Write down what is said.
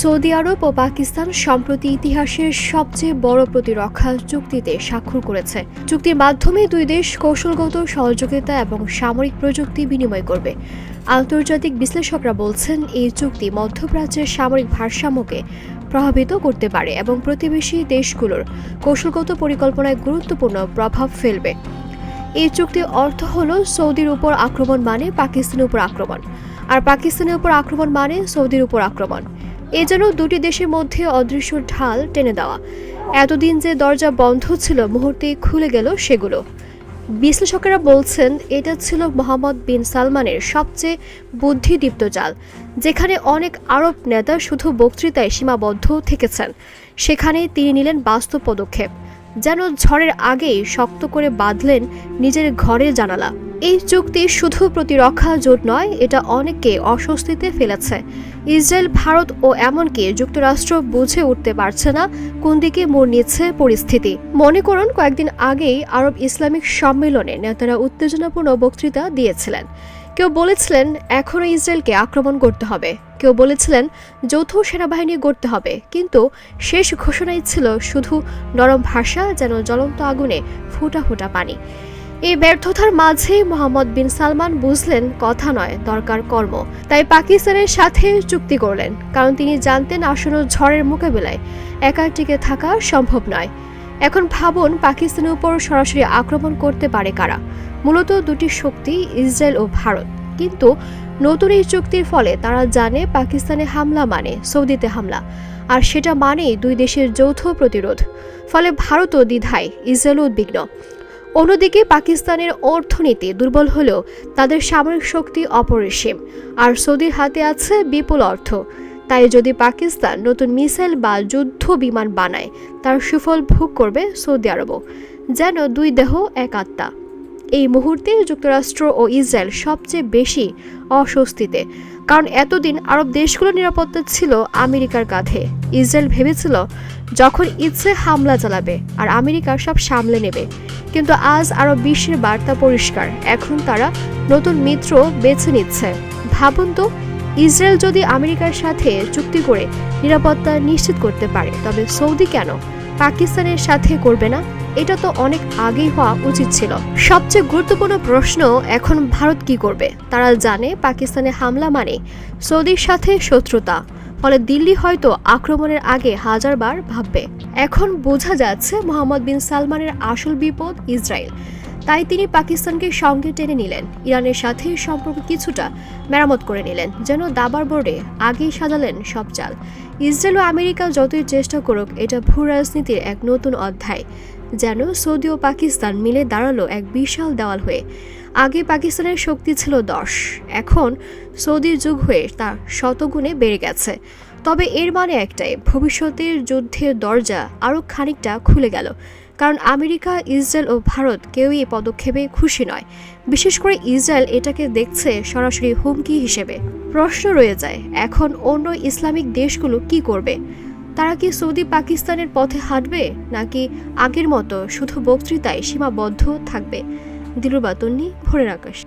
Saudi আরব ও পাকিস্তান সম্প্রতি ইতিহাসের সবচেয়ে বড় প্রতিরক্ষা চুক্তিতে স্বাক্ষর করেছে। চুক্তির মাধ্যমে দুই দেশ কৌশলগত সহযোগিতা এবং সামরিক প্রযুক্তি বিনিময় করবে। আন্তর্জাতিক বিশ্লেষকরা বলছেন, এই চুক্তি মধ্যপ্রাচ্যের সামরিক ভারসাম্যকে প্রভাবিত করতে পারে এবং প্রতিবেশী দেশগুলোর কৌশলগত পরিকল্পনায় গুরুত্বপূর্ণ প্রভাব ফেলবে। এই চুক্তির অর্থ হলো সৌদির উপর আক্রমণ মানে পাকিস্তানের উপর আক্রমণ। আর পাকিস্তানের উপর আক্রমণ মানে সৌদির উপর আক্রমণ। এ যেন দুটি দেশের মধ্যে অদৃশ্য ঢাল টেনে দেওয়া। এতদিন যে দরজা বন্ধ ছিল, মুহূর্তেই খুলে গেল সেগুলো। বিশ্লেষকেরা বলছেন, এটা ছিল মোহাম্মদ বিন সালমানের সবচেয়ে বুদ্ধিদীপ্ত জাল, যেখানে অনেক আরব নেতা শুধু বক্তৃতায় সীমাবদ্ধ থেকেছেন। সেখানে তিনি নিলেন বাস্তব পদক্ষেপ, যেন ঝড়ের আগেই শক্ত করে বাঁধলেন নিজের ঘরের জানালা। এই চুক্তি শুধু প্রতিরক্ষা জোট নয়, এটা অনেককে অস্বস্তিতে ফেলেছে। ইসরায়েল, ভারত ও এমনকি যুক্তরাষ্ট্র বুঝে উঠতে পারছে না কোন দিকে মোড় নিচ্ছে পরিস্থিতি। মনে করুন, কয়েকদিন আগেই আরব ইসলামিক সম্মেলনে নেতারা উত্তেজনাপূর্ণ বক্তৃতা দিয়েছিলেন। কেউ বলেছিলেন, এখনও ইসরায়েলকে আক্রমণ করতে হবে। কেউ বলেছিলেন, যৌথ সেনাবাহিনী গড়তে হবে। কিন্তু শেষ ঘোষণাই ছিল শুধু নরম ভাষা, যেন জ্বলন্ত আগুনে ফোঁটা ফোঁটা পানি। এই ব্যর্থতার মাঝে মোহাম্মদ বিন সালমান বুঝলেন কথা নয়, দরকার কর্ম। তাই পাকিস্তানের সাথে চুক্তি করলেন, কারণ তিনি জানতেন আসন্ন ঝড়ের মোকাবিলায় একা টিকে থাকা সম্ভব নয়। এখন ভাবুন, পাকিস্তানের উপর সরাসরি আক্রমণ করতে পারে কারা? মূলত দুটি শক্তি, ইসরায়েল ও ভারত। কিন্তু নতুন এই চুক্তির ফলে তারা জানে পাকিস্তানে হামলা মানে সৌদিতে হামলা। আর সেটা মানেই দুই দেশের যৌথ প্রতিরোধ। ফলে ভারতও দ্বিধায়, ইসরায়েলও উদ্বিগ্ন। অন্যদিকে পাকিস্তানের অর্থনীতি দুর্বল হলেও তাদের সামরিক শক্তি অপরিসীম। আর সৌদির হাতে আছে বিপুল অর্থ। তাই যদি পাকিস্তান নতুন মিসাইল বা যুদ্ধ বিমান বানায়, তার সুফল ভোগ করবে সৌদি আরবও। যেন দুই দেহ এক আত্মা। এই মুহূর্তে যুক্তরাষ্ট্র ও ইসরায়েল সবচেয়ে বেশি অস্বস্তিতে। কারণ এতদিন আরব দেশগুলোর নিরাপত্তা ছিল আমেরিকার কাঁধে। ইসরায়েল ভেবেছিল, যখন ইচ্ছে হামলা চালাবে আর আমেরিকা সব সামলে নেবে, কিন্তু আজ আরও বিশ্বের বার্তা পরিষ্কার, এখন তারা নতুন মিত্র বেছে নিচ্ছে। ভাবুন তো, ইসরায়েল যদি আমেরিকার সাথে চুক্তি করে নিরাপত্তা নিশ্চিত করতে পারে, তবে সৌদি কেন? পাকিস্তানের সাথে করবে না, এটা তো অনেক আগেই হওয়া উচিত ছিল। সবচেয়ে গুরুত্বপূর্ণ প্রশ্ন, এখন ভারত কি করবে? তারা জানে পাকিস্তানে হামলা মানে সৌদির সাথে শত্রুতা, ফলে দিল্লি হয়তো আক্রমণের আগে হাজারবার ভাববে। এখন বোঝা যাচ্ছে মোহাম্মদ বিন সালমানের আসল বিপদ ইসরায়েল। তাই তিনি পাকিস্তানকে সঙ্গে টেনে নিলেন। ইরানের সাথে সম্পর্ক কিছুটা মেরামত করে নিলেন, যেন দাবার বোর্ডে আগেই সাজালেন সব চাল। ইসরায়েল ও আমেরিকা যতই চেষ্টা করুক, এটা ভূ রাজনীতির এক নতুন অধ্যায়, যেন সৌদি ও পাকিস্তান মিলে দাঁড়াল এক বিশাল দেওয়াল হয়ে। আগে পাকিস্তানের শক্তি ছিল দশ, এখন সৌদির যুগ হয়ে তা শতগুণে বেড়ে গেছে। তবে এর মানে একটাই, ভবিষ্যতের যুদ্ধের দরজা আরও খানিকটা খুলে গেল। কারণ আমেরিকা, ইসরায়েল ও ভারত কেউই পদক্ষেপে খুশি নয়। বিশেষ করে ইসরায়েল এটাকে দেখছে সরাসরি হুমকি হিসেবে। প্রশ্ন রয়ে যায়, এখন অন্য ইসলামিক দেশগুলো কি করবে? তারা কি সৌদি পাকিস্তানের পথে হাঁটবে, নাকি আগের মতো শুধু বক্তৃতায় সীমাবদ্ধ থাকবে? দিলুবাতন্নি ভোরের আকাশ।